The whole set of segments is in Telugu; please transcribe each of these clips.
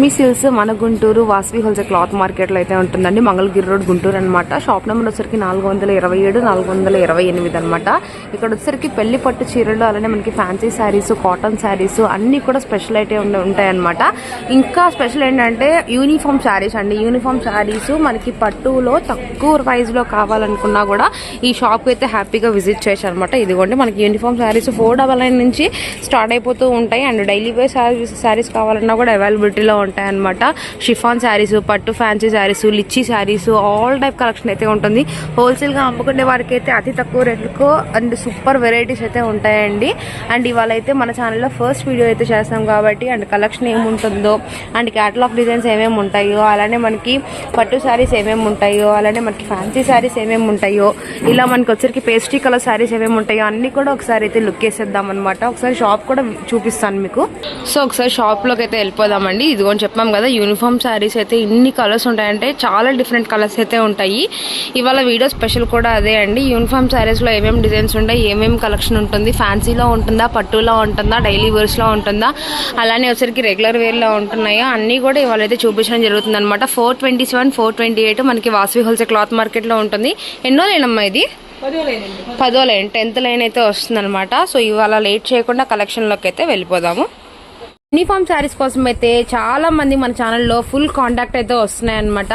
మీ సిల్స్ మన గుంటూరు వాసవి హోల్సేల్ క్లాత్ మార్కెట్లో అయితే ఉంటుందండి. మంగళగిరి రోడ్ గుంటూరు అనమాట షాప్ నెంబర్ వచ్చరికి నాలుగు వందల ఇరవై ఏడు నాలుగు వందల ఇరవై ఎనిమిది అనమాట ఇక్కడ వచ్చరికి పెళ్ళి పట్టు చీరలు అలానే మనకి ఫ్యాన్సీ శారీస్ కాటన్ శారీస్ అన్ని కూడా స్పెషల్ అయితే ఉంటాయన్నమాట. ఇంకా స్పెషల్ ఏంటంటే యూనిఫామ్ శారీస్ అండి. యూనిఫామ్ శారీస్ మనకి పట్టులో తక్కువ ప్రైస్లో కావాలనుకున్నా కూడా ఈ షాప్ అయితే హ్యాపీగా విజిట్ చేయొచ్చు అనమాట ఇదిగోండి మనకి uniform saris four double nine నుంచి స్టార్ట్ అయిపోతూ ఉంటాయి. And daily wear saris saris కావాలన్నా కూడా అవైలబిలిటీలో ఉంటాయి అనమాట షిఫాన్ శారీస్ పట్టు fancy saris litchi saris all type collection అయితే ఉంటుంది. హోల్సేల్గా అమ్ముకునే వారికి అయితే అతి తక్కువ రేట్లకు అండ్ సూపర్ వెరైటీస్ అయితే ఉంటాయండి. అండ్ ఇవాళ అయితే మన ఛానల్లో ఫస్ట్ వీడియో అయితే చేస్తాం కాబట్టి అండ్ కలెక్షన్ ఏముంటుందో అండ్ క్యాటలాగ్ డిజైన్స్ ఏమేమి ఉంటాయో అలానే మనకి పట్టు శారీస్ ఏమేమి ఉంటాయో అలానే మనకి ఫ్యాన్సీ శారీస్ ఏమేమి ఉంటాయో ఇలా మనకి వచ్చరికి పేస్ట్రీ కలర్ శారీస్ ఏమేమి ఉంటాయో అన్ని కూడా ఒకసారి అయితే లుక్ వేసేద్దాం అనమాట ఒకసారి షాప్ కూడా చూపిస్తాను మీకు. సో ఒకసారి షాప్లోకి అయితే వెళ్ళిపోదామండి. ఇదిగోని చెప్పాం కదా యూనిఫామ్ శారీస్ అయితే ఇన్ని కలర్స్ ఉంటాయంటే చాలా డిఫరెంట్ కలర్స్ అయితే ఉంటాయి. ఇవాళ వీడియో స్పెషల్ కూడా అదే అండి. యూనిఫామ్ శారీస్లో ఏమేమి డిజైన్స్ ఉంటాయి ఏమేమి కలెక్షన్ ఉంటుంది ఫ్యాన్సీలో ఉంటుందా పట్టులో ఉంటుందా డైలీ వేర్స్లో ఉంటుందా అలానే వచ్చరికి రెగ్యులర్ వేర్లో ఉంటున్నాయా అన్ని కూడా ఇవాళ అయితే చూపించడం జరుగుతుంది అనమాట four twenty seven four twenty eight మనకి వాసవి హోల్సేల్ క్లాత్ మార్కెట్లో ఉంటుంది. ఎన్నో లేనమ్మా ఇది? పదో లైన్ టెన్త్ లైన్ అయితే వస్తుంది అనమాట సో ఇవాళ లేట్ చేయకుండా కలెక్షన్లోకి అయితే వెళ్ళిపోదాము. యూనిఫామ్ శారీస్ కోసం అయితే చాలా మంది మన ఛానల్లో ఫుల్ కాంటాక్ట్ అయితే వస్తున్నాయి అనమాట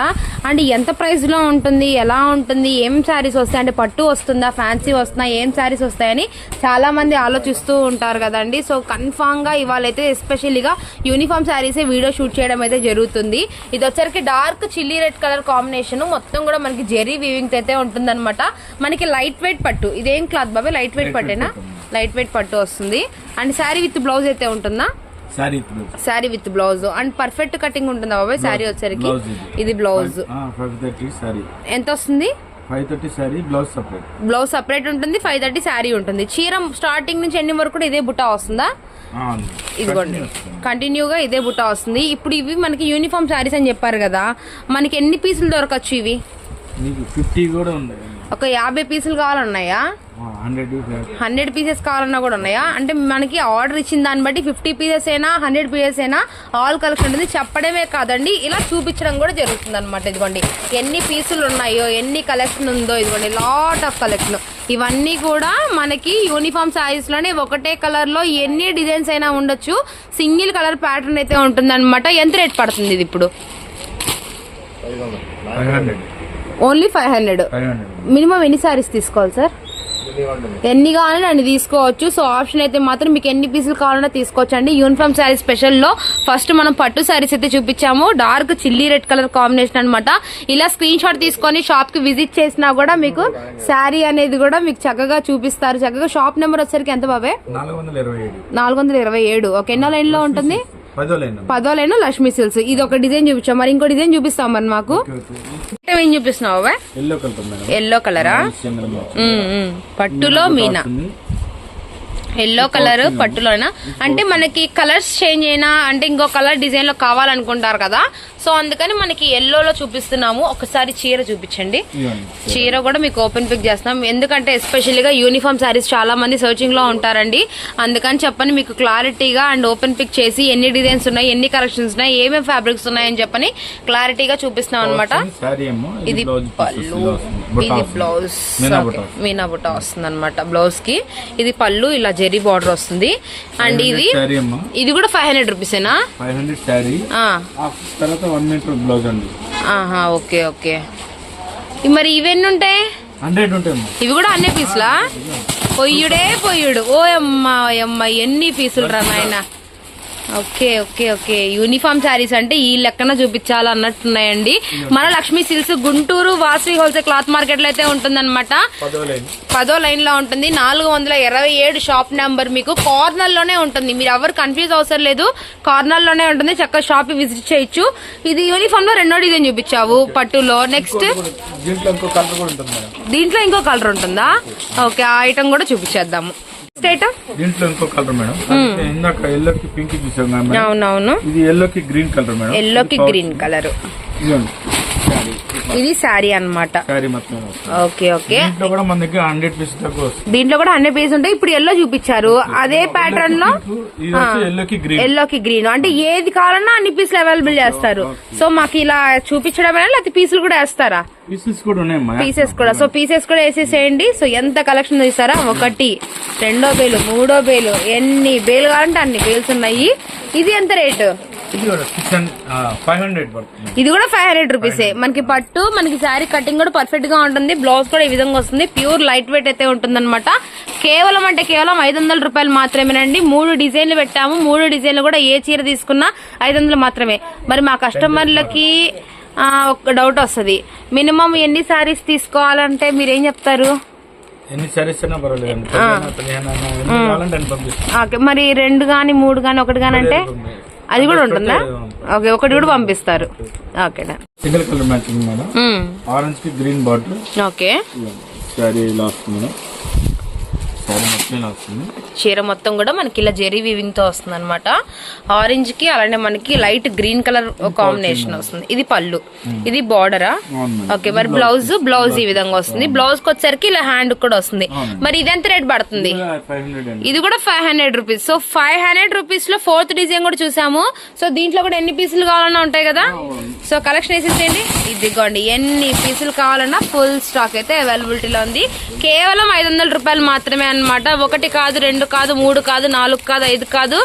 అండ్ ఎంత ప్రైస్లో ఉంటుంది ఎలా ఉంటుంది ఏం శారీస్ వస్తాయి అంటే పట్టు వస్తుందా ఫ్యాన్సీ వస్తుందా ఏం శారీస్ వస్తాయని చాలా మంది ఆలోచిస్తూ ఉంటారు కదండి. సో కన్ఫామ్గా ఇవాళ అయితే ఎస్పెషల్లీగా యూనిఫామ్ శారీస్ వీడియో షూట్ చేయడం అయితే జరుగుతుంది. ఇది వచ్చరికి dark chilli red colour combination మొత్తం కూడా మనకి జెరీ వీవింగ్ అయితే ఉంటుందన్నమాట. మనకి లైట్ వెయిట్ పట్టు. ఇదేం క్లాత్ బాబాయ్ లైట్ వెయిట్ పట్టేనా? లైట్ వెయిట్ పట్టు వస్తుంది. అండ్ శారీ విత్ బ్లౌజ్ అయితే ఉంటుందా? Saree with blouse and perfect cutting ఉంటుందా బాబాయ్ శారీ వచ్చరికి బ్లౌజ్ ఇది. బ్లౌజ్ సారీ ఎంత వస్తుంది? Five thirty saree blouse separate blouse separate ఉంటుంది ఫైవ్ థర్టీ శారీ ఉంటుంది. చీర స్టార్టింగ్ నుంచి ఎన్ని వరకు కూడా ఇదే బుట్ట వస్తుందా? ఇదిగోండి. కంటిన్యూగా ఇదే బుట్ట వస్తుంది. ఇప్పుడు ఇవి మనకి యూనిఫామ్ శారీస్ అని చెప్పారు కదా. మనకి ఎన్ని పీసులు దొరకచ్చు ఇవి? ఫిఫ్టీ కూడా ఉంది. ఒక యాభై పీసులు కావాలన్నాయా? హండ్రెడ్ పీసెస్ కావాలన్నా కూడా ఉన్నాయా? అంటే మనకి ఆర్డర్ ఇచ్చిన దాన్ని బట్టి ఫిఫ్టీ పీసెస్ అయినా హండ్రెడ్ పీసెస్ అయినా ఆల్ కలెక్షన్ ఉంటుంది చెప్పడమే కాదండి. ఇలా చూపించడం కూడా జరుగుతుంది అనమాట ఇదిగోండి. ఎన్ని పీసులు ఉన్నాయో ఎన్ని కలెక్షన్ ఉందో ఇదిగోండి. లాట్ ఆఫ్ కలెక్షన్ ఇవన్నీ కూడా మనకి యూనిఫామ్ సారీస్లోనే ఒకటే కలర్లో ఎన్ని డిజైన్స్ అయినా ఉండొచ్చు. సింగిల్ కలర్ ప్యాటర్న్ అయితే ఉంటుంది ఎంత రేట్ పడుతుంది ఇది ఇప్పుడు? Only five hundred. మినిమం ఎన్ని సారీస్ తీసుకోవాలి సార్? ఎన్ని కావాలని అన్ని తీసుకోవచ్చు. సో ఆప్షన్ అయితే మాత్రం మీకు ఎన్ని పీసులు కావాలన్నా తీసుకోవచ్చు అండి యూనిఫామ్ శారీ స్పెషల్లో ఫస్ట్ మనం పట్టు శారీస్ అయితే చూపించాము. Dark chilli red colour combination అన్నమాట. ఇలా స్క్రీన్ షాట్ తీసుకొని షాప్కి విజిట్ చేసినా కూడా మీకు శారీ అనేది కూడా మీకు చక్కగా చూపిస్తారు. చక్కగా షాప్ నెంబర్ వచ్చరికి ఎంత బాబే? నాలుగు వందల ఇరవై ఏడు. ఒక ఎన్నో లైన్లో ఉంటుంది? పదో లైన్ లక్ష్మీ సిల్స్ ఇది ఒక డిజైన్ చూపించాం మరి ఇంకో డిజైన్ చూపిస్తాం మరి మాకు. ఏం చూపిస్తున్నావు ఎల్లో కలర్ ఎల్లో కలరా. పట్టులో మీనా? Yellow colour పట్టులోనా? అంటే మనకి కలర్స్ చేంజ్ అయినా అంటే ఇంకో కలర్ డిజైన్లో కావాలనుకుంటారు కదా? సో అందుకని మనకి ఎల్లోలో చూపిస్తున్నాము. ఒకసారి చీర చూపించండి. చీర కూడా మీకు ఓపెన్ పిక్ చేస్తున్నాం. ఎందుకంటే ఎస్పెషల్గా యూనిఫామ్ శారీస్ చాలా మంది సర్చింగ్లో ఉంటారండి. అందుకని చెప్పని మీకు క్లారిటీగా అండ్ ఓపెన్ పిక్ చేసి ఎన్ని డిజైన్స్ ఉన్నాయి ఎన్ని కలెక్షన్స్ ఉన్నాయి ఏమేమి ఫ్యాబ్రిక్స్ ఉన్నాయని చెప్పని క్లారిటీగా చూపిస్తున్నాం అనమాట ఇది పళ్ళు ఇది బ్లౌజ్ మీనా. బుట్ట. వస్తుంది. అనమాట బ్లౌజ్కి. ఇది పళ్ళు ఇలా జెరీ బార్డర్ వస్తుంది. అండ్ ఇది ఇది కూడా ఫైవ్ హండ్రెడ్ రూపీసేనా ఫైవ్ హండ్రెడ్ తర్వాత వన్ మీటర్ బ్లౌజ్ అండి. ఆహా ఓకే ఓకే. మరి ఇవన్నీ ఉంటాయి? హండ్రెడ్ ఉంటాయేమో ఇవి కూడా అన్ని పీసులా? పొయ్యుడే పొయ్యుడు. ఓ అమ్మ అమ్మ ఎన్ని పీసులు రా నాయన? Okay okay okay. Uniform sarees అంటే ఈ లెక్కన చూపించాలి అన్నట్టున్నాయండి మన Lakshmi Silks Guntur Vasavi wholesale cloth మార్కెట్లో అయితే ఉంటుందన్నమాట. పదో లైన్. పదో లైన్లో ఉంటుంది. నాలుగు వందల ఇరవై ఏడు షాప్ నెంబర్ మీకు కార్నర్లోనే ఉంటుంది. మీరు ఎవరు కన్ఫ్యూజ్ అవసరం లేదు. కార్నర్లోనే ఉంటుంది. చక్కగా షాప్ విజిట్ చేయొచ్చు. ఇది యూనిఫామ్లో రెండో డిజైన్ చూపించావు పట్టులో. నెక్స్ట్ దీంట్లో ఇంకో కలర్ ఉంటుంది ఓకే. ఆ ఐటమ్ కూడా చూపించేద్దాము. దీంట్లో ఇంకో కలర్ మేడం. ఇందాక ఎల్లోకి పింక్ చూసాం అవునవును. ఇది ఎల్లోకి గ్రీన్ కలర్ మేడం. ఎల్లోకి గ్రీన్ కలర్. ఇదిగోండి. సారీ ఇది శారీ వస్తుంది. Okay okay. దీంట్లో కూడా హండ్రెడ్ పీస్ ఉంటాయి. ఇప్పుడు ఎల్లో చూపించారు. అదే ప్యాటర్న్లో ఎల్లోకి గ్రీన్ అంటే ఏది కావాలన్నా అన్ని పీసులు అవైలబుల్ చేస్తారు. సో మాకు ఇలా చూపించడమేనా లేకపోతే పీసులు కూడా వేస్తారా? పీసెస్ కూడా ఉన్నాయమ్మా. పీసెస్ కూడా. సో పీసెస్ కూడా వేసేసేయండి. సో ఎంత కలెక్షన్ తీస్తారా? ఒకటి రెండో బేలు మూడో బేలు ఎన్ని బేలు కావాలంటే అన్ని బేల్స్ ఉన్నాయి. ఇది ఎంత రేటు ఇది కూడా సిక్స్ ఫైవ్ హండ్రెడ్ పడుతుంది. ఇది కూడా ఫైవ్ హండ్రెడ్ రూపీసే మనకి పట్టు మనకి శారీ కటింగ్ కూడా పర్ఫెక్ట్గా ఉంటుంది. బ్లౌజ్ కూడా ఈ విధంగా వస్తుంది. ప్యూర్ లైట్ వెయిట్ అయితే ఉంటుందన్నమాట. కేవలం అంటే కేవలం ఐదు వందల రూపాయలు మాత్రమేనండి. మూడు డిజైన్లు పెట్టాము. మూడు డిజైన్లు కూడా ఏ చీర తీసుకున్నా ఐదు వందలు మాత్రమే. మరి మా కస్టమర్లకి ఒక డౌట్ వస్తుంది. మినిమం ఎన్ని శారీస్ తీసుకోవాలంటే మీరేం చెప్తారు? అని పంపిస్తాం. ఓకే. మరి రెండు గాని మూడు గాని ఒకటి గాని అంటే? అది కూడా ఉంటుందా? ఓకే ఒకటి కూడా పంపిస్తారు. Okay single colour matching madam. ఆరెంజ్కి green bottle. Okay. ఇలా వస్తుంది మేడం శారీ మొత్తం ఇలా వస్తుంది చీర మొత్తం కూడా మనకి ఇలా జెరీ వీవింగ్తో వస్తుంది అనమాట ఆరెంజ్కి అలానే మనకి లైట్ గ్రీన్ కలర్ కాంబినేషన్ వస్తుంది. ఇది పళ్ళు. ఇది బార్డరా. ఓకే మరి బ్లౌజ్ బ్లౌజ్ ఈ విధంగా వస్తుంది. బ్లౌజ్కి వచ్చేసరికి ఇలా హ్యాండ్ కూడా వస్తుంది. మరి ఇది ఎంత రేట్ పడుతుంది? ఇది కూడా five hundred rupees so five hundred రూపీస్లో ఫోర్త్ డిజైన్ కూడా చూసాము. సో దీంట్లో కూడా ఎన్ని పీసులు కావాలన్నా ఉంటాయి కదా? సో కలెక్షన్ వేసేసేయండి ఇదిగోండి ఎన్ని పీసులు కావాలన్నా ఫుల్ స్టాక్ అయితే అవైలబిలిటీలో ఉంది. కేవలం ఐదు వందల రూపాయలు మాత్రమే అన్నమాట. ఒకటి కాదు రెండు కాదు మూడు కాదు నాలుగు కాదు ఐదు కాదు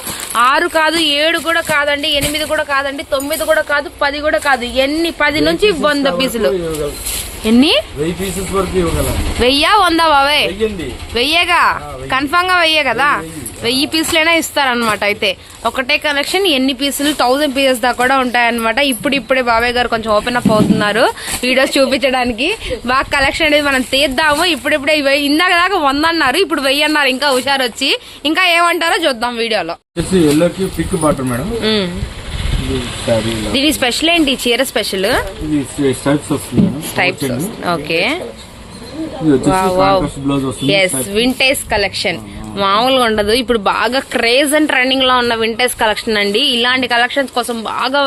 ఆరు కాదు ఏడు కూడా కాదండి ఎనిమిది కూడా కాదండి తొమ్మిది కూడా కాదు పది కూడా కాదు. ఎన్ని? పది నుంచి వంద పీసులు. ఎన్ని? వెయ్యి వందా బావే? వెయ్యేగా? కన్ఫామ్గా వెయ్యే కదా? వెయ్యి పీసులైనా ఇస్తారనమాట అయితే. ఒకటే కలెక్షన్ ఎన్ని పీసులు థౌసండ్ పీసెస్ దాకా కూడా ఉంటాయన్నమాట. ఇప్పుడు ఇప్పుడే బాబాయ్ గారు కొంచెం ఓపెన్ అప్ అవుతున్నారు వీడియోస్ చూపించడానికి. బాగా కలెక్షన్ అనేది మనం తీద్దాము. ఇప్పుడిప్పుడే ఇందాక దాకా వంద అన్నారు ఇప్పుడు వెయ్యి అన్నారు ఇంకా హుషారు వచ్చి. ఇంకా ఏమంటారో చూద్దాం వీడియోలో. ఎల్లోకి పిక్ బాటర్ మేడం. దీని స్పెషల్ ఏంటి? చీర స్పెషల్? ఓకే. వింటేజ్ కలెక్షన్ మామూలుగా ఉండదు. ఇప్పుడు బాగా క్రేజ్ అండ్ ట్రెండింగ్లో ఉన్న వింటేజ్ కలెక్షన్ అండి. ఇలాంటి కలెక్షన్స్ కోసం బాగా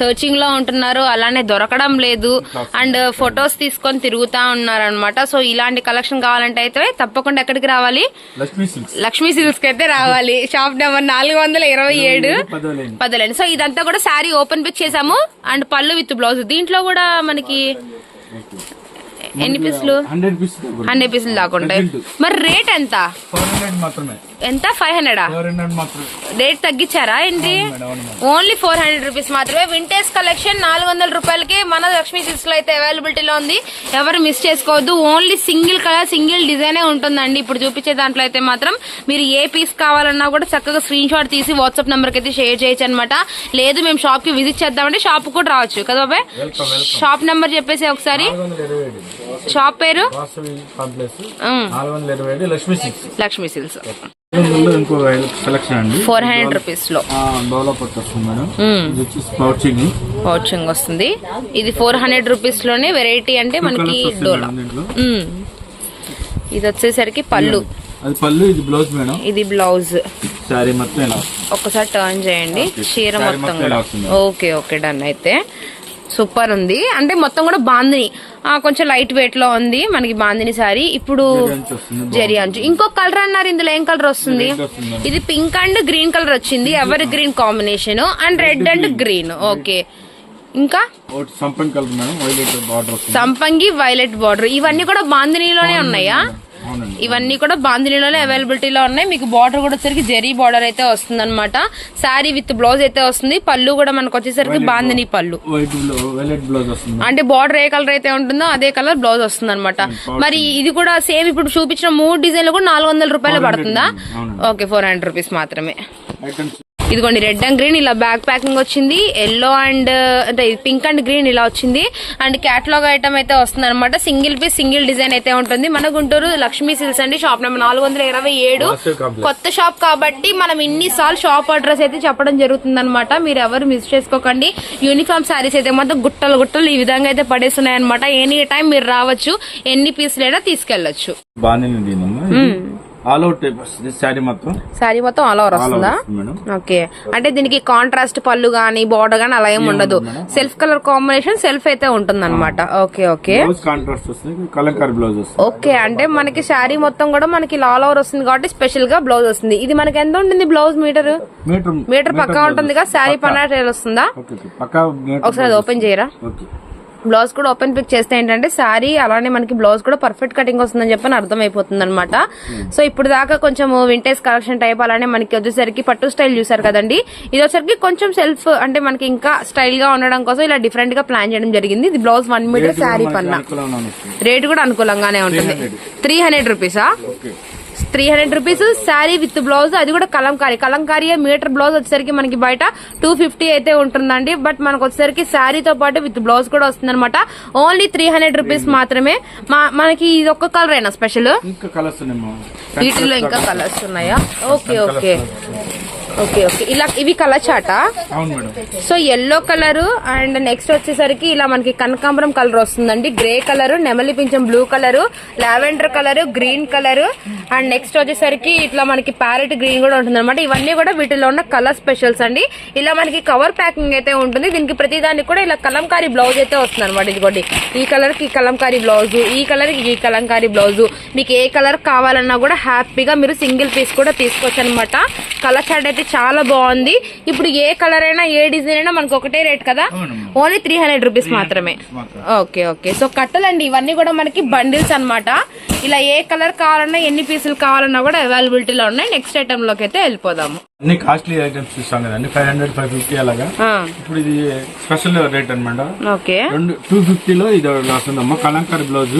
సర్చింగ్లో ఉంటున్నారు. అలానే దొరకడం లేదు. అండ్ ఫొటోస్ తీసుకొని తిరుగుతా ఉన్నారు అనమాట సో ఇలాంటి కలెక్షన్ కావాలంటే అయితే తప్పకుండా ఎక్కడికి రావాలి? లక్ష్మీ సిల్క్స్. కి అయితే రావాలి. షాప్ నెంబర్ నాలుగు వందల ఇరవై ఏడు పదోలేండి పదలండి సో ఇదంతా కూడా శారీ ఓపెన్ పిక్ చేసాము. అండ్ పళ్ళు విత్ బ్లౌజ్ దీంట్లో కూడా మనకి ఎన్ని పీసులు? హండ్రెడ్ పీస్ హండ్రెడ్ పీసులు దాకా ఉంటాయి. మరి రేట్ ఎంత? మాత్రమే. ఎంత? ఫైవ్ హండ్రెడా రేట్ తగ్గించారా ఏంటి? ఓన్లీ ఫోర్ హండ్రెడ్ రూపీస్ మాత్రమే. వింటేజ్ కలెక్షన్ నాలుగు వందల రూపాయలకి మన లక్ష్మీ సిల్క్స్లో అయితే అవైలబిలిటీలో ఉంది. ఎవరు మిస్ చేసుకోవద్దు. ఓన్లీ సింగిల్ కలర్ సింగిల్ డిజైనే ఉంటుందండి. ఇప్పుడు చూపించే దాంట్లో అయితే మాత్రం మీరు ఏ పీస్ కావాలన్నా కూడా చక్కగా స్క్రీన్ షాట్ తీసి వాట్సాప్ నెంబర్కి అయితే షేర్ చేయొచ్చు అనమాట లేదు మేము షాప్కి విజిట్ చేద్దామంటే షాప్ కూడా రావచ్చు. కదా బాబాయ్? షాప్ నెంబర్ చెప్పేసి ఒకసారి. షాప్ పేరు? లక్ష్మీ సిక్స్ లక్ష్మీ సిల్క్స్ ఇంకో సెలక్షన్ అండి. ఫోర్ హండ్రెడ్ రూపీస్లో. పట్టు వస్తుంది మేడం. ఇది వచ్చేసి పౌచింగ్ పౌచింగ్ వస్తుంది. ఇది ఫోర్ హండ్రెడ్ రూపీస్లోనే వెరైటీ అంటే మనకి డోలా. మ్మ్. ఇది వచ్చేసరికి పళ్ళు. అది పళ్ళు ఇది బ్లౌజ్ మేడం. ఇది బ్లౌజ్ శారీ మొత్తం ఇలా. ఒక్కసారి టర్న్ చేయండి. చీర మొత్తం. ఓకే ఓకే డన్ అయితే. సూపర్ ఉంది. అంటే మొత్తం కూడా బాందిని. ఆ, కొంచెం లైట్ వెయిట్లో ఉంది మనకి బాందిని సారీ. ఇప్పుడు జరీ అంచు ఇంకొక కలర్ అన్నారు ఇందులో ఏం కలర్ వస్తుంది. ఇది పింక్ అండ్ గ్రీన్ కలర్ వచ్చింది. ఎవరి green combination and red and green okay ఇంకా? సంపంగి వైలెట్ బార్డర్ ఇవన్నీ కూడా బాందినీలోనే ఉన్నాయా. ఇవన్నీ కూడా బాందినీలోనే అవైలబిలిటీలో ఉన్నాయి. మీకు బార్డర్ కూడా వచ్చేసరికి జరీ బార్డర్ అయితే వస్తుంది అనమాట శారీ విత్ బ్లౌజ్ అయితే వస్తుంది. పళ్ళు కూడా మనకు వచ్చేసరికి బాందిని పళ్ళు. అంటే బార్డర్ ఏ కలర్ అయితే ఉంటుందో అదే కలర్ బ్లౌజ్ వస్తుంది అనమాట మరి ఇది కూడా సేమ్ ఇప్పుడు చూపించిన మూడు డిజైన్లు కూడా నాలుగు వందల రూపాయలు పడుతుందా. ఓకే ఫోర్ హండ్రెడ్ రూపీస్ మాత్రమే. ఇదిగోండి రెడ్ అండ్ గ్రీన్ ఇలా బ్యాక్ ప్యాకింగ్ వచ్చింది. ఎల్లో అండ్ అంటే పింక్ అండ్ గ్రీన్ ఇలా వచ్చింది. అండ్ క్యాటలాగ్ ఐటమ్ అయితే వస్తుంది అనమాట సింగిల్ పీస్ సింగిల్ డిజైన్ అయితే ఉంటుంది. మన గుంటూరు లక్ష్మీ సిల్స్ అండి షాప్ నెంబర్ నాలుగు వందల ఇరవై ఏడు. కొత్త షాప్ కాబట్టి మనం ఇన్ని సార్లు షాప్ అడ్రస్ అయితే చెప్పడం జరుగుతుంది అనమాట మీరు ఎవరు మిస్ చేసుకోకండి. యూనిఫామ్ శారీస్ అయితే మాత్రం గుట్టలు గుట్టలు ఈ విధంగా అయితే పడేస్తున్నాయి అనమాట ఎనీ టైం మీరు రావచ్చు ఎన్ని పీసులైనా తీసుకెళ్ళొచ్చు ఆల్ అవుట్ శారీ మొత్తం? శారీ మొత్తం ఆల్ ఓవర్ వస్తుందా? ఓకే అంటే దీనికి కాంట్రాస్ట్ పళ్ళు గానీ బోర్డర్ గానీ అలా ఏం ఉండదు. సెల్ఫ్ కలర్ కాంబినేషన్ సెల్ఫ్ అయితే ఉంటుంది అనమాట ఓకే ఓకే బ్లౌజ్ కాంట్రాస్ట్ వస్తుంది కలంకారీ బ్లౌజ్ వస్తుంది. ఓకే అంటే మనకి శారీ మొత్తం కూడా మనకి ఆల్ ఓవర్ వస్తుంది కాబట్టి స్పెషల్గా బ్లౌజ్ వస్తుంది. ఇది మనకి ఎంత ఉంటుంది బ్లౌజ్ మీటర్ మీటర్ పక్కా ఉంటుందిగా? శారీ పన్నా వస్తుందా? ఒకసారి ఓపెన్ చేయరా? బ్లౌజ్ కూడా ఓపెన్ పిక్ చేస్తే ఏంటంటే శారీ అలానే మనకి బ్లౌజ్ కూడా పర్ఫెక్ట్ కటింగ్ వస్తుందని చెప్పని అర్థం అయిపోతుంది అనమాట సో ఇప్పుడు దాకా కొంచెం వింటేజ్ కలెక్షన్ టైప్ అలానే మనకి వచ్చేసరికి పట్టు స్టైల్ చూసారు కదండి. ఇది వచ్చేసరికి కొంచెం సెల్ఫ్ అంటే మనకి ఇంకా స్టైల్గా ఉండడం కోసం ఇలా డిఫరెంట్గా ప్లాన్ చేయడం జరిగింది. ఇది బ్లౌజ్ వన్ మీటర్ శారీ పన్నా. రేట్ కూడా అనుకూలంగానే ఉంటుంది. Three hundred రూపీసా three hundred rupees sari with blouse అది కూడా కలంకారీ. కలంకారీ మీటర్ బ్లౌజ్ వచ్చేసరికి మనకి బయట టూ ఫిఫ్టీ అయితే ఉంటుందండి. బట్ మనకు వచ్చేసరికి శారీతో పాటు విత్ బ్లౌజ్ కూడా వస్తుంది అనమాట ఓన్లీ త్రీ హండ్రెడ్ రూపీస్ మాత్రమే. మా- మనకి ఇది ఒక్క కలర్ అయినా స్పెషల్ వీటిలో ఇంకా కలర్స్ ఉన్నాయా? Okay okay okay okay. ఇలా ఇవి కలర్ చాటా? అవును madam. So yellow colour and next వచ్చేసరికి ఇలా మనకి కనకాంబరం కలర్ వస్తుందండి. గ్రే కలర్ నెమలి పింఛం blue colour lavender colour green colour and next వచ్చేసరికి ఇట్లా మనకి ప్యారెట్ గ్రీన్ కూడా ఉంటుంది అనమాట ఇవన్నీ కూడా వీటిలో ఉన్న కలర్ స్పెషల్స్ అండి. ఇలా మనకి కవర్ ప్యాకింగ్ అయితే ఉంటుంది. దీనికి ప్రతి దానికి కూడా ఇలా కలంకారీ బ్లౌజ్ అయితే వస్తుంది అనమాట ఇదిగోండి. ఈ కలర్కి కలంకారీ బ్లౌజ్ ఈ కలర్కి ఈ కలంకారీ బ్లౌజ్ మీకు ఏ కలర్ కావాలన్నా కూడా హ్యాపీగా మీరు సింగిల్ పీస్ కూడా తీసుకోవచ్చు అనమాట కలర్ చార్ట్ అయితే చాలా బాగుంది. ఇప్పుడు ఏ కలర్ అయినా ఏ డిజైన్ అయినా మనకు ఒకటే రేట్ కదా. ఓన్లీ త్రీ హండ్రెడ్ రూపీస్ మాత్రమే. మాత్రం. ఓకే ఓకే సో కట్టలండి. ఇవన్నీ కూడా మనకి బండిల్స్ అన్నమాట. ఇలా ఏ కలర్ కావాలన్నా ఎన్ని పీసులు కావాలన్నా కూడా అవైలబిలిటీలో ఉన్నాయి. నెక్స్ట్ ఐటమ్లోకి అయితే వెళ్ళిపోదాము. అన్ని కాస్ట్లీ ఐటమ్స్ చూస్తాం కదండి ఫైవ్ హండ్రెడ్ ఫైవ్ ఫిఫ్టీ అలాగా. ఇప్పుడు ఇది స్పెషల్ రేట్ రెండు టూ ఫిఫ్టీలో ఇది ఇలా వస్తుందమ్మా కలంకారీ బ్లౌజ్.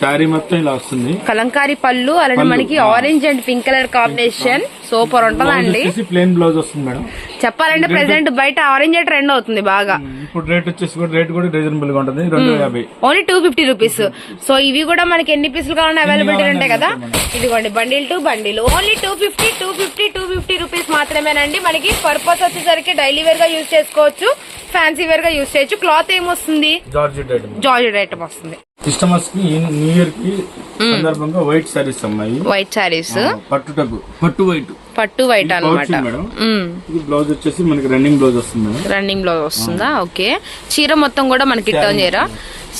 శారీ మొత్తం ఇలా వస్తుంది. కలంకారీ పళ్ళు అలానే మనకి orange and pink colour combination super ఉంటుందండి. ప్లెయిన్ బ్లౌజ్ వస్తుంది మేడం. చెప్పాలంటే ప్రెసెంట్ బయట ఆరెంజ్ ట్రెండ్ అవుతుంది బాగా. ఇప్పుడు రేట్ వచ్చేసి కూడా రేట్ కూడా రీజనబుల్గా ఉంటుంది రెండు యాభై. Only two fifty rupees so ఇవి కూడా మనకి ఎన్ని పీసులు కావాలన్నా అవైలబిలిటీ ఉంటాయి కదా? ఇదిగోండి bundle to bundle only two fifty two fifty two fifty rupees మాత్రమేనండి. మనకి పర్పస్ వచ్చేసరికి డైలీ వేర్గా యూజ్ చేసుకోవచ్చు ఫ్యాన్సీ వేర్గా యూజ్ చేయొచ్చు. క్లాత్ ఏమొస్తుంది? జార్జెట్ ఐటమ్ జార్జెట్ ఐటమ్ వస్తుంది. కస్టమర్స్కి న్యూ ఇయర్కి సందర్భంగా వైట్ సారీస్ అమ్మాయి. వైట్ శారీస్ పట్టు టబ్బు పట్టు వైట్ పట్టు వైట్ అనమాట బ్లౌజ్ వచ్చేసి మనకి రన్నింగ్ బ్లౌజ్ వస్తుంది రన్నింగ్లో వస్తుందా? ఓకే. చీర మొత్తం కూడా మనకి టర్న్ చేయరా?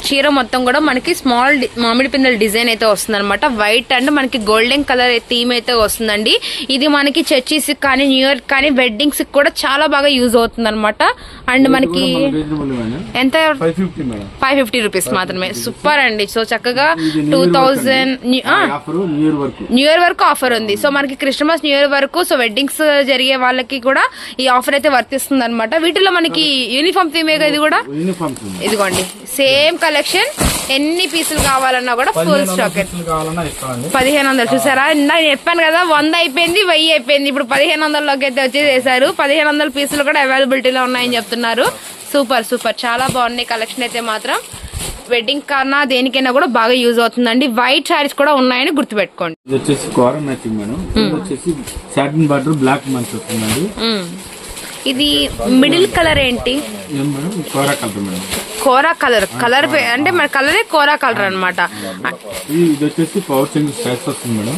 చీర మొత్తం కూడా మనకి స్మాల్ మామిడి పిందెల డిజైన్ అయితే వస్తుంది అనమాట వైట్ అండ్ మనకి గోల్డెన్ కలర్ థీమ్ అయితే వస్తుందండి. ఇది మనకి చర్చీస్ కానీ న్యూ ఇయర్ కానీ వెడ్డింగ్స్ కూడా చాలా బాగా యూజ్ అవుతుంది అనమాట అండ్ మనకి ఎంత? ఫైవ్ ఫిఫ్టీ రూపీస్ మాత్రమే. సూపర్ అండి. సో చక్కగా టూ థౌజండ్ న్యూ ఇయర్ వరకు ఆఫర్ ఉంది. సో మనకి క్రిస్మస్ న్యూ ఇయర్ వరకు సో వెడ్డింగ్స్ జరిగే వాళ్ళకి కూడా ఈ ఆఫర్ అయితే వర్తిస్తుంది అనమాట వీటిలో మనకి యూనిఫామ్ థీమేగా ఇది కూడా? ఇదిగోండి. సేమ్ కలెక్షన్ ఎన్ని పీసులు కావాలన్నా కూడా ఫుల్ స్టాక్ పదిహేను వందలు చూసారా? ఇందా చెప్పాను కదా వంద అయిపోయింది వెయ్యి అయిపోయింది. ఇప్పుడు పదిహేను వందలలోకి అయితే వచ్చేసేసారు పదిహేను వందల పీసులు కూడా అవైలబిలిటీలో ఉన్నాయని చెప్తున్నారు. సూపర్ సూపర్ చాలా బాగున్నాయి కలెక్షన్ అయితే మాత్రం. వెడ్డింగ్ కన్నా దేనికైనా కూడా బాగా యూజ్ అవుతుందండి. వైట్ శారీస్ కూడా ఉన్నాయని గుర్తుపెట్టుకోండి. వచ్చేసి కోర మ్యాచింగ్ మేడం. ఇది వచ్చేసి సాటిన్ బార్డర్ బ్లాక్ మంచ్ వస్తుందండి. ఇది మిడిల్ కలర్ ఏంటి? కోర కలర్. కలర్ కలర్ అంటే మన కలరే కోరా కలర్ అనమాట ఇది ఇది వచ్చేసి పవర్ సింగ్ స్టైల్స్ వస్తుంది మేడం.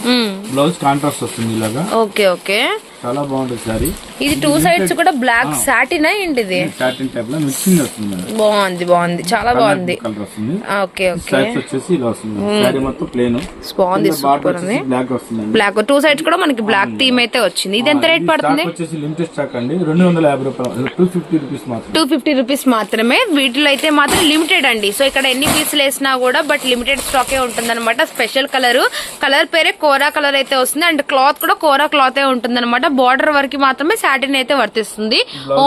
బ్లౌజ్ కాంట్రాస్ట్ వస్తుంది ఇలాగా. Okay okay. చాలా బాగుంటుంది సారీ ఇది టూ సైడ్స్ కూడా బ్లాక్ సాటినా ఏంటి ఇది సాటిన్ టైప్లో మిక్సింగ్ వస్తుంది బాగుంది బాగుంది. చాలా బాగుంది. కలర్ వస్తుంది. Okay okay. స్టైల్స్ వచ్చేసి ఇలా వస్తుంది సారీ మొత్తం ప్లేన్ బాగుంది సూపర్ ఉంది. బ్లాక్ వస్తుందండి బ్లాక్ టూ సైడ్స్ కూడా మనకి బ్లాక్ థీమ్ అయితే వచ్చింది. ఇది ఎంత రేట్ పడుతుంది? స్టాక్ వచ్చేసి లిమిటెడ్ స్టాక్ అండి. రెండు వందల యాభై రూపాయలు టూ ఫిఫ్టీ రూపీస్ మాత్రం టూ ఫిఫ్టీ రూపీస్ మాత్రమే. వీటిలో అయితే మాత్రం లిమిటెడ్ అండి. సో ఇక్కడ ఎన్ని పీసులు వేసినా కూడా బట్ లిమిటెడ్ స్టాకే ఉంటుంది అనమాట స్పెషల్ కలర్ కలర్ పేరే కోరా కలర్ అయితే వస్తుంది. అండ్ క్లాత్ కూడా కోరా క్లాత్ ఉంటుంది అనమాట బార్డర్ వరకు మాత్రమే సాటిన్ అయితే వర్తిస్తుంది.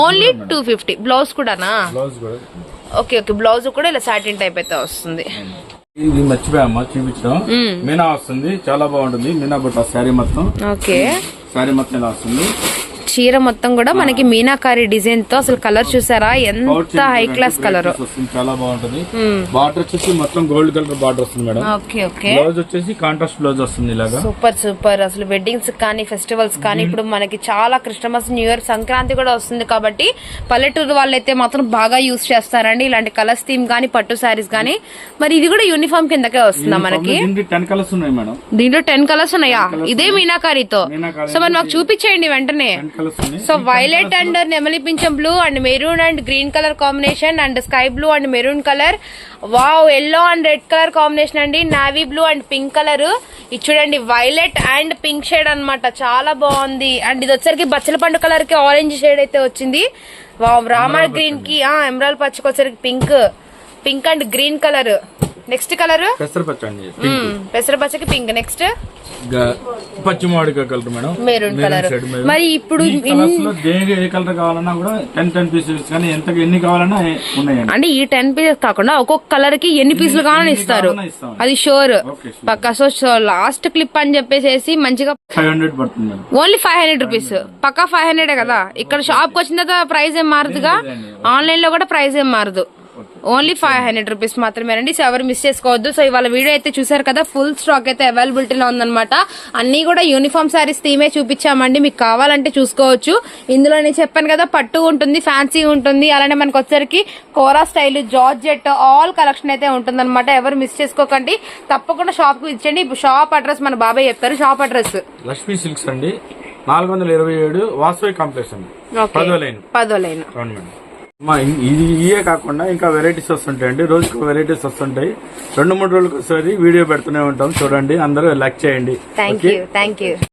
ఓన్లీ టూ ఫిఫ్టీ బ్లౌజ్ కూడానా? ఓకే ఓకే బ్లౌజ్ కూడా ఇలా సాటిన్ టైప్ అయితే వస్తుంది. ఇది మర్చిపోయామ్మా చూపించడం. మీనా వస్తుంది. చాలా బాగుంటుంది. మీనా బుట్ట శారీ మొత్తం. ఓకే శారీ మొత్తం ఇలా వస్తుంది. చీర మొత్తం కూడా మనకి మీనాకారి డిజైన్తో అసలు కలర్ చూసారా? ఎంత హై క్లాస్ కలర్ చాలా బాగుంటది. బార్డర్ వచ్చేసి మొత్తం గోల్డ్ కలర్ బార్డర్ వస్తుంది మేడం. ఓకే ఓకే బ్లౌజ్ వచ్చేసి కాంట్రాస్ట్ బ్లౌజ్ వస్తుంది ఇలాగా. సూపర్ సూపర్ అసలు వెడ్డింగ్స్ కానీ ఫెస్టివల్స్ కానీ ఇప్పుడు మనకి చాలా క్రిస్టమస్ న్యూ ఇయర్ సంక్రాంతి కూడా వస్తుంది కాబట్టి పల్లెటూరు వాళ్ళైతే మాత్రం బాగా యూస్ చేస్తారండి. ఇలాంటి కలర్స్ థీమ్ కానీ పట్టు శారీస్ కానీ. మరి ఇది కూడా యూనిఫామ్ కిందకే వస్తుందా మనకి? టెన్ కలర్స్ ఉన్నాయి మేడం. దీంట్లో టెన్ కలర్స్ ఉన్నాయా? ఇదే మీనాకారితో. మీనాకారి సో మరి మాకు చూపించేయండి వెంటనే. సో వైలెట్ అండ్ నెమలి పింఛం blue and maroon and green colour combination and sky blue and maroon colour wow yellow and red colour combination అండి. Navy blue and pink colour ఇది చూడండి వైలెట్ అండ్ పింక్ షేడ్ అన్నమాట. చాలా బాగుంది. అండ్ ఇది వచ్చరికి బచ్చల పండు కలర్కి ఆరెంజ్ షేడ్ అయితే వచ్చింది. వావ్ రామర్ గ్రీన్కి ఎమరాల్ పచ్చకి వచ్చరికి pink pink and green colour next colour పెసర పచ్చ అండి పెసర పచ్చకి పింక్ నెక్స్ట్ పచ్చి మామిడికాయ కలర్ మేడం. Maroon colour. మరి ఇప్పుడు ఏ కలర్ కావాలన్నా కూడా టెన్ టెన్ పీసెస్ కానీ ఎంత ఎన్ని కావాలన్నా ఉన్నాయండి. అంటే ఈ టెన్ పీసెస్ కాకుండా ఒక్కొక్క కలర్కి ఎన్ని పీసులు కావాలని ఇస్తారు. అది షోర్ పక్క సో లాస్ట్ క్లిప్ అని చెప్పేసి మంచిగా ఫైవ్ హండ్రెడ్ పడుతుంది ఓన్లీ ఫైవ్ హండ్రెడ్ రూపీస్ పక్కా ఫైవ్ హండ్రెడ్ కదా. ఇక్కడ షాప్కి వచ్చిన తర్వాత ప్రైస్ ఏం మారదుగా? ఆన్లైన్లో కూడా ప్రైస్ ఏం మారదు. ఓన్లీ ఫైవ్ హండ్రెడ్ రూపీస్ మాత్రమేనండి సో ఎవరు మిస్ చేసుకోవద్దు. సో ఇవాళ వీడియో అయితే చూసారు కదా ఫుల్ స్టాక్ అయితే అవైలబిలిటీలో ఉందన్నమాట. అన్ని కూడా యూనిఫామ్ శారీస్ థీమే చూపించామండి. మీకు కావాలంటే చూసుకోవచ్చు. ఇందులో నేను చెప్పాను కదా పట్టు ఉంటుంది ఫ్యాన్సీ ఉంటుంది. అలానే మనకు వచ్చరికి కోరా స్టైల్ జార్జెట్ ఆల్ కలెక్షన్ అయితే ఉంటుందన్నమాట. ఎవరు మిస్ చేసుకోకండి. తప్పకుండా షాప్కు ఇచ్చండి షాప్ అడ్రస్ మన బాబాయ్ చెప్తారు. షాప్ అడ్రస్ లక్ష్మీ సిల్క్స్ అండి. నాలుగు వందల ఇరవై ఏడు వాసవి కాంప్లెక్స్ అండి. పదో లైన్. పదోలైన అవును మేడం మా ఇం- ఇది ఇయే కాకుండా ఇంకా వెరైటీస్ వస్తుంటాయి అండి రోజుకు వెరైటీస్ వస్తుంటాయి. రెండు మూడు రోజులకు ఒకసారి వీడియో పెడుతూనే ఉంటాం. చూడండి అందరూ లైక్ చేయండి. Thank you